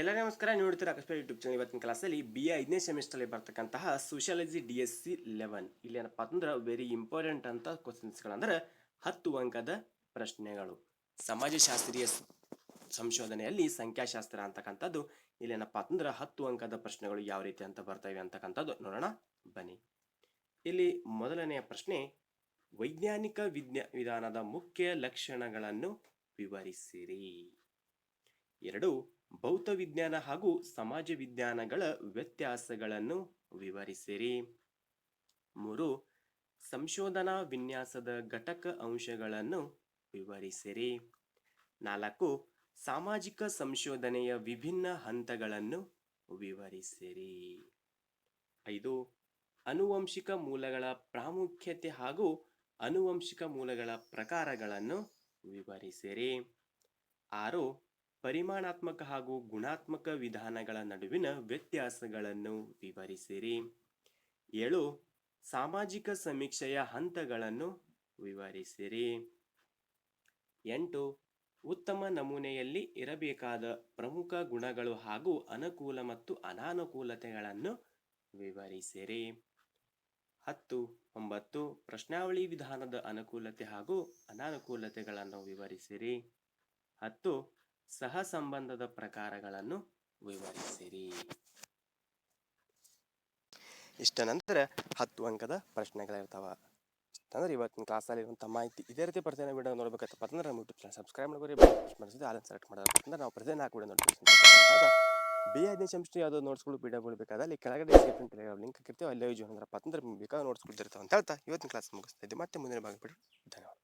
ಎಲ್ಲ ನಮಸ್ಕಾರ. ನೋಡ್ತೀರಾ ಅಕಸ್ಮಾತ್ ಯೂಟ್ಯೂಬ್ ಚಾನಲ್ ಇವತ್ತಿನ ಕ್ಲಾಸಲ್ಲಿ ಬಿ ಎ ಐದನೇ ಸೆಮಿಸ್ಟರ್ಲಿ ಬರ್ತಕ್ಕಂತಹ sociology D S C eleven ಇಲ್ಲಿ ಏನಪ್ಪ ಅಂತಂದ್ರೆ ವೆರಿ ಇಂಪಾರ್ಟೆಂಟ್ ಅಂತ ಕ್ವಶನ್ಸ್ಗಳಂದ್ರೆ ಹತ್ತು ಅಂಕದ ಪ್ರಶ್ನೆಗಳು. ಸಮಾಜಶಾಸ್ತ್ರೀಯ ಸಂಶೋಧನೆಯಲ್ಲಿ ಸಂಖ್ಯಾಶಾಸ್ತ್ರ ಅಂತಕ್ಕಂಥದ್ದು ಇಲ್ಲಿ ಏನಪ್ಪ ಅಂತಂದ್ರೆ ಹತ್ತು ಅಂಕದ ಪ್ರಶ್ನೆಗಳು ಯಾವ ರೀತಿ ಅಂತ ಬರ್ತವೆ ಅಂತಕ್ಕಂಥದ್ದು ನೋಡೋಣ ಬನ್ನಿ. ಇಲ್ಲಿ ಮೊದಲನೆಯ ಪ್ರಶ್ನೆ, ವೈಜ್ಞಾನಿಕ ವಿಜ್ಞಾ, ವಿಧಾನದ ಮುಖ್ಯ ಲಕ್ಷಣಗಳನ್ನು ವಿವರಿಸಿರಿ. ಎರಡು ಭೌತ ವಿಜ್ಞಾನ ಹಾಗೂ ಸಮಾಜ ವಿಜ್ಞಾನಗಳ ವ್ಯತ್ಯಾಸಗಳನ್ನು ವಿವರಿಸಿರಿ. ಮೂರು, ಸಂಶೋಧನಾ ವಿನ್ಯಾಸದ ಘಟಕ ಅಂಶಗಳನ್ನು ವಿವರಿಸಿರಿ. ನಾಲ್ಕು, ಸಾಮಾಜಿಕ ಸಂಶೋಧನೆಯ ವಿಭಿನ್ನ ಹಂತಗಳನ್ನು ವಿವರಿಸಿರಿ. ಐದು ಅನುವಂಶಿಕ ಮೂಲಗಳ ಪ್ರಾಮುಖ್ಯತೆ ಹಾಗೂ ಅನುವಂಶಿಕ ಮೂಲಗಳ ಪ್ರಕಾರಗಳನ್ನು ವಿವರಿಸಿರಿ. ಆರು ಪರಿಮಾಣಾತ್ಮಕ ಹಾಗೂ ಗುಣಾತ್ಮಕ ವಿಧಾನಗಳ ನಡುವಿನ ವ್ಯತ್ಯಾಸಗಳನ್ನು ವಿವರಿಸಿರಿ. ಏಳು, ಸಾಮಾಜಿಕ ಸಮೀಕ್ಷೆಯ ಹಂತಗಳನ್ನು ವಿವರಿಸಿರಿ. ಎಂಟು, ಉತ್ತಮ ನಮೂನೆಯಲ್ಲಿ ಇರಬೇಕಾದ ಪ್ರಮುಖ ಗುಣಗಳು ಹಾಗೂ ಅನುಕೂಲ ಮತ್ತು ಅನಾನುಕೂಲತೆಗಳನ್ನು ವಿವರಿಸಿರಿ. ಹತ್ತು, ಒಂಬತ್ತು, ಪ್ರಶ್ನಾವಳಿ ವಿಧಾನದ ಅನುಕೂಲತೆ ಹಾಗೂ ಅನಾನುಕೂಲತೆಗಳನ್ನು ವಿವರಿಸಿರಿ. ಹತ್ತು ಸಹ ಸಂಬಂಧದ ಪ್ರಕಾರಗಳನ್ನು ವಿವರಿಸಿರಿ. ಇಷ್ಟ ನಂತರ ಹತ್ತು ಅಂಕದ ಪ್ರಶ್ನೆಗಳಿರ್ತಾವ. ಅಂದ್ರೆ ಇವತ್ತಿನ ಕ್ಲಾಸಲ್ಲಿ ಇರುವಂತ ಮಾಹಿತಿ ಇದೇ ರೀತಿ ಪ್ರತಿದಿನ ವಿಡಿಯೋ ನೋಡ್ಬೇಕಪ್ಪ ಅಂತಂದ್ರೆ ನಮ್ಮ ಯೂಟ್ಯೂಬ್ ಚಾನಲ್ ಸಬ್ಸ್ಕ್ರೈಬ್ ಮಾಡ್ಕೊರಿ ಮಾಡಿಸಿದ್ರೆ ಆಲ್ ಸೆಲೆಕ್ಟ್ ಮಾಡೋದು ನಾವು ಪ್ರತಿದಿನ ಹಾಕಿ ವಿಡಿಯೋ ನೋಡ್ತೀವಿ ಬಿ ಹದಿನೈದು ಸಂಸ್ಥೆ ಯಾವುದೋ ನೋಟ್ಸ್ಗಳು ವಿಡಿಯೋಗಳು ಬಿಡಬೇಕಾದ ಅಲ್ಲಿ ಕೆಳಗಡೆ ಡಿಸ್ಕ್ರಿಪ್ಷನ್ ಲಿಂಕ್ ಹಾಕಿರ್ತೀವಿ, ಅಲ್ಲಿ ಜಾಯ್ನ್ ಅಂದ್ರಪ್ಪ ಅಂದ್ರೆ ಬೇಕಾದ ನೋಟ್ಸ್ ಇರ್ತಾವೆ ಅಂತ ಹೇಳ್ತಾ ಇವತ್ತಿನ ಕ್ಲಾಸ್ ಮುಗಿಸ್ತಾ ಇದ್ದೀವಿ ಮತ್ತೆ ಮುಂದಿನ ಭಾಗ ಬಿಡಿ ಧನ್ಯವಾದ.